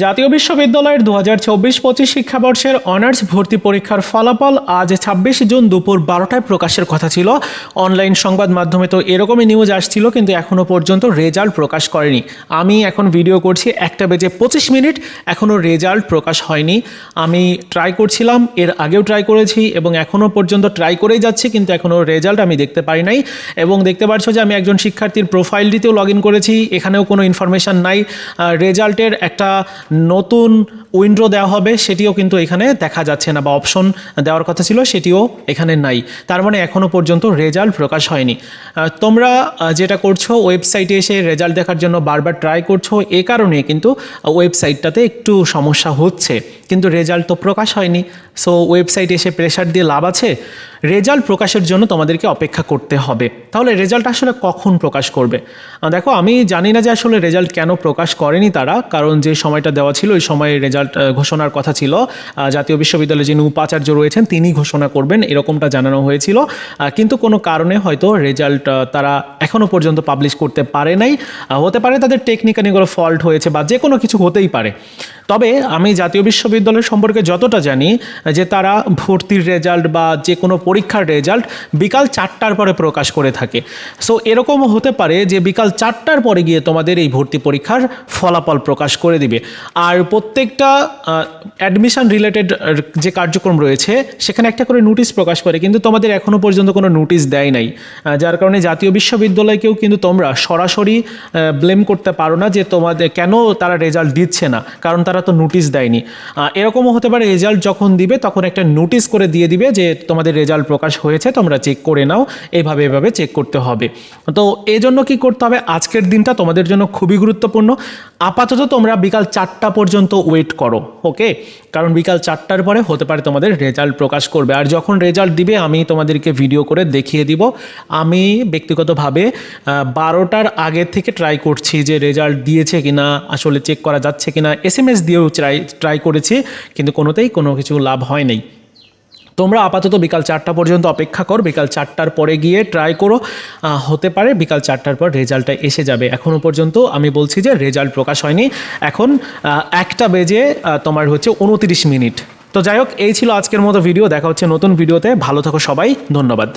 জাতীয় বিশ্ববিদ্যালয়ের দু হাজার চব্বিশ পঁচিশ শিক্ষাবর্ষের অনার্স ভর্তি পরীক্ষার ফলাফল আজ ছাব্বিশ জুন দুপুর বারোটায় প্রকাশের কথা ছিল। অনলাইন সংবাদ মাধ্যমে তো এরকমই নিউজ আসছিল, কিন্তু এখনও পর্যন্ত রেজাল্ট প্রকাশ করেনি। আমি এখন ভিডিও করছি, একটা বেজে পঁচিশ মিনিট এখনও রেজাল্ট প্রকাশ হয়নি। আমি ট্রাই করছিলাম, এর আগেও ট্রাই করেছি এবং এখনও পর্যন্ত ট্রাই করেই যাচ্ছি, কিন্তু এখনও রেজাল্ট আমি দেখতে পারি নাই। এবং দেখতে পাচ্ছ যে আমি একজন শিক্ষার্থীর প্রোফাইলটিতেও লগ ইন করেছি, এখানেও কোনো ইনফরমেশান নাই। রেজাল্টের একটা নতুন উইন্ডো দেওয়া হবে, সেটিও কিন্তু এখানে দেখা যাচ্ছে না বা অপশন দেওয়ার কথা ছিল, সেটিও এখানে নাই। তার মানে এখনও পর্যন্ত রেজাল্ট প্রকাশ হয়নি। তোমরা যেটা করছ, ওয়েবসাইটে এসে রেজাল্ট দেখার জন্য বারবার ট্রাই করছ, এ কারণে কিন্তু ওয়েবসাইটটাতে একটু সমস্যা হচ্ছে। কিন্তু রেজাল্ট তো প্রকাশ হয়নি। সো ওয়েবসাইটে এসে প্রেশার দিয়ে লাভ আছে? রেজাল্ট প্রকাশের জন্য তোমাদেরকে অপেক্ষা করতে হবে। তাহলে রেজাল্ট আসলে কখন প্রকাশ করবে? দেখো, আমি জানি না যে আসলে রেজাল্ট কেন প্রকাশ করেনি তারা, কারণ যে সময়টা দেওয়া ছিল ওই সময়ে রেজাল্ট ঘোষণার কথা ছিল। জাতীয় বিশ্ববিদ্যালয়ে যিনি উপাচার্য রয়েছেন, তিনি ঘোষণা করবেন, এরকমটা জানানো হয়েছিল। কিন্তু কোনো কারণে হয়তো রেজাল্ট তারা এখনও পর্যন্ত পাবলিশ করতে পারে নাই। হতে পারে তাদের টেকনিক্যালি কোনো ফল্ট হয়েছে বা যে কোনো কিছু হতেই পারে। তবে আমি জাতীয় বিশ্ববিদ্যালয় সম্পর্কে যতটা জানি, যে তারা ভর্তির রেজাল্ট বা যে কোনো পরীক্ষার রেজাল্ট বিকাল চারটার পরে প্রকাশ করে থাকে। সো এরকমও হতে পারে যে বিকাল চারটার পরে গিয়ে তোমাদের এই ভর্তি পরীক্ষার ফলাফল প্রকাশ করে দিবে। আর প্রত্যেকটা অ্যাডমিশন রিলেটেড যে কার্যক্রম রয়েছে, সেখানে একটা করে নোটিশ প্রকাশ করে, কিন্তু তোমাদের এখনও পর্যন্ত কোনো নোটিশ দেয় নাই। যার কারণে জাতীয় বিশ্ববিদ্যালয়কেও কিন্তু তোমরা সরাসরি ব্লেম করতে পারো না যে তোমাদের কেন তারা রেজাল্ট দিচ্ছে না। কারণ তারা তো নোটিশ দেয়নি। এরকমও হতে পারে রেজাল্ট যখন দিবে, তখন একটা নোটিশ করে দিয়ে দিবে যে তোমাদের রেজাল্ট প্রকাশ হয়েছে, তোমরা চেক করে নাও এইভাবে এভাবে চেক করতে হবে। তো এই জন্য কি করতে হবে? আজকের দিনটা তোমাদের জন্য খুবই গুরুত্বপূর্ণ। আপাতত তোমরা বিকাল চারটা পর্যন্ত ওয়েট করো ওকে কারণ বিকাল চারটার পরে হতে পারে তোমাদের রেজাল্ট প্রকাশ করবে। আর যখন রেজাল্ট দিবে, আমি তোমাদেরকে ভিডিও করে দেখিয়ে দিব। আমি ব্যক্তিগতভাবে বারোটার আগের থেকে ট্রাই করছি যে রেজাল্ট দিয়েছে কিনা, আসলে চেক করা যাচ্ছে কিনা। এস এম এস দিয়েও ট্রাই ট্রাই করেছি, কিন্তু কোনোতেই কোনো কিছু লাভ হয় নাই। তোমরা আপাতত বিকাল চারটা পর্যন্ত অপেক্ষা কর, বিকাল চারটার পরে গিয়ে ট্রাই করো। হতে পারে বিকাল চারটার পর রেজাল্টটা এসে যাবে। এখনও পর্যন্ত আমি বলছি যে রেজাল্ট প্রকাশ হয়নি। এখন একটা বেজে তোমার হচ্ছে উনতিরিশ মিনিট। তো যাই হোক, এই ছিল আজকের মতো ভিডিও দেখা হচ্ছে নতুন ভিডিওতে ভালো থাকো সবাই। ধন্যবাদ।